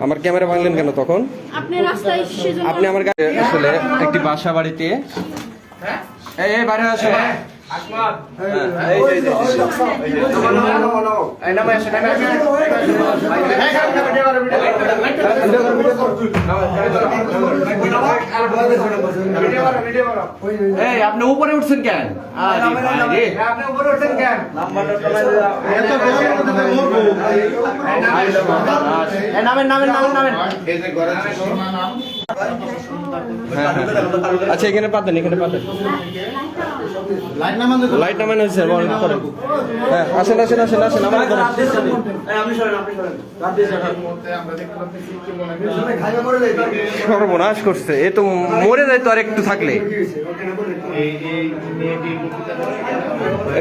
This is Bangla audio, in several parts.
আমার ক্যামেরা ভাঙলেন কেন তখন আপনি আমার গাড়ি আসলে একটি বাসা বাড়িতে এই আপনি উপরে উঠছেন কেন আপনি উপরে উঠছেন কেন আচ্ছা এখানে পাতেন এখানে পাতেন লাইট নামান হয়েছে করেন। হ্যাঁ আসেন আসেন আসেন আসেন আমার ধরেন সর্বনাশ করছে, এ তো মরে যায় তো আর একটু থাকলে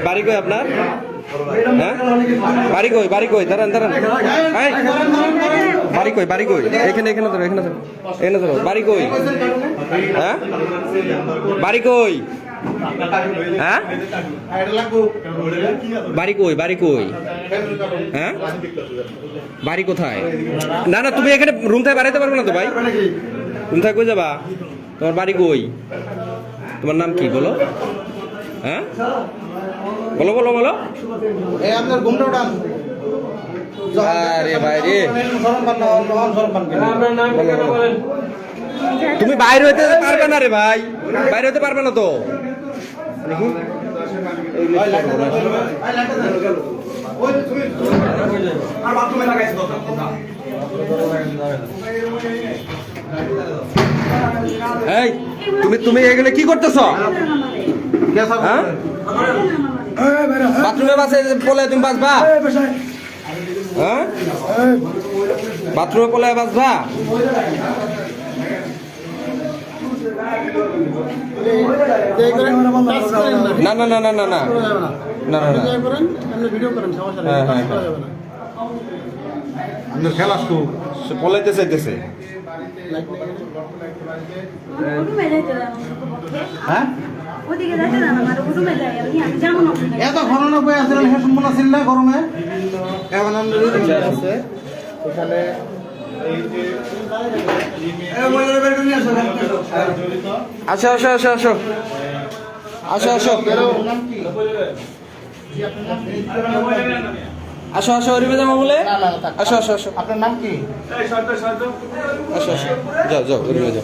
বাড়ি কই আপনার? হ্যাঁ? বাড়ি কই বাড়ি কই? দাঁড়ান বাড়ি কই বাড়ি কই? এখানে এখানে ধরো এখানে ধরো এখানে ধরো। বাড়ি কই? হ্যাঁ? বাড়ি কই? হ্যাঁ? বাড়ি কই বাড়ি কই? হ্যাঁ? বাড়ি কোথায়? না না, তুমি এখানে রুম থেকে বাড়াইতে পারবে না তো ভাই। রুম থেকে কই যাবা? তোমার বাড়ি কই? তোমার নাম কি, বলো? হ্যাঁ? বলো বলো বলো। এই আপনার ঘুমটা উঠান আরে ভাই রে। তুমি বাইরে হইতে পারবে না রে ভাই। বাইরে হইতে পারবে না তো। এই তুমি তুমি এগুলো কি করতেছ? হ্যাঁ বাথরুমে বাসে পলে তুমি বাসবা হ্যাঁ? বাথরুমে পলে বাসবা না না না না না না। না না না। হ্যাঁ, হ্যাঁ, হ্যাঁ। খেলা পলাইতে চাইতেছে। হ্যাঁ? ওদিকে যাইতে দাও আমার রুমে যাই আমি। আমি যাব না। এত ঘটনা বই আসলেন হে সম্পূর্ণ ছিল না গরমে এখন আমরা আছে ওখানে এই যে আসো আসো আসো আসো আসো। আসো আসো। আসো ওরিবে যাব বলে আসো আসো আসো। আপনার নাম কি? আসো আসো। যাও যাও ওরিবে যাও।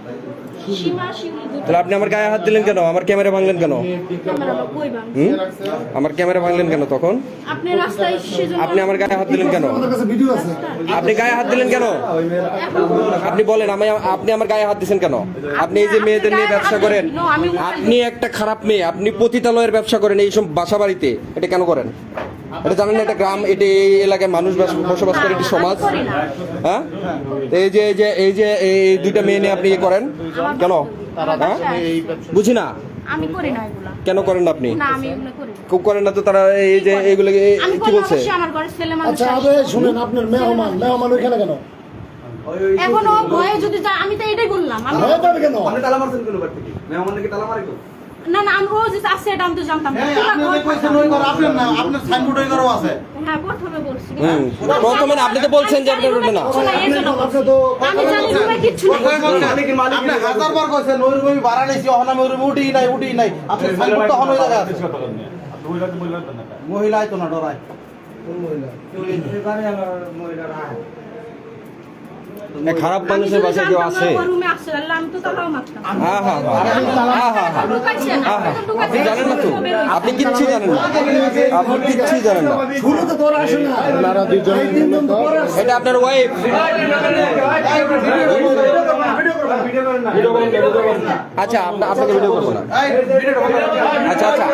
তাহলে আপনি আমার গায়ে হাত দিলেন কেন? আমার ক্যামেরা ভাঙলেন কেন? আমার হুম? আমার ক্যামেরা ভাঙলেন কেন তখন? আপনি রাস্তায় সেজন্য আপনি আমার গায়ে হাত দিলেন কেন? আমাদের কাছে ভিডিও আছে। আপনি গায়ে হাত দিলেন কেন? আপনি বলেন আমি আপনি আমার গায়ে হাত দিয়েছেন কেন? আপনি এই যে মেয়েদের নিয়ে ব্যবসা করেন আপনি একটা খারাপ মেয়ে আপনি পতিতালয়ের ব্যবসা করেন এইসব বাসা বাড়িতে এটা কেন করেন? এটা জানেন না এটা গ্রাম এটা এই এলাকায় মানুষ বাস- বসবাস করে এটি সমাজ। হ্যাঁ? এই যে এই যে এই যে এই দুইটা মেয়ে নিয়ে আপনি ইয়ে করেন কেন? হ্যাঁ? বুঝি না? আমি করি না এগুলা। কেন করেন আপনি? না আমি এগুলো করি না। খুব করেন না তো তারা এই যে এইগুলো আমি কি বলছে? আমার ঘরে ছেলে মানুষ আচ্ছা আবে শুনেন আপনার মেহমান মেহমান ওইখানে কেন? এখনও ভয়ে যদি আমি তো এটাই বললাম। আমি ভয় পাবে কেন? না না আমি রোজ আছে এটা আমি তো জানতাম না। ঘর আপনার না আপনার সাইনবোর্ড ওই ঘরও আছে। হ্যাঁ প্রথমে বলছি। প্রথমে আপনি তো বলছেন যে আপনার ওটা না। নাই। আপনি আমি জানি রুমে কিচ্ছু নেই। বলছেন, আপনি হাজার বার কইছেন ওই রুমে ভাড়া নিছি ওখানে আমি ওই রুমে উঠি নাই উঠি নাই। আপনি সাইনবোর্ড তখন ওই জায়গায় আছে। মহিলাই তো না ডরায়। খারাপ মানুষের বাসায় কেউ আছে? হ্যাঁ, হ্যাঁ, হ্যাঁ। আপনি জানেন না তো? আপনি কিচ্ছু জানেন না। আপনি কিচ্ছু জানেন না। আপনারা এটা আপনার ওয়াইফ আচ্ছা আপনাকে ভিডিও করব না। আচ্ছা আচ্ছা।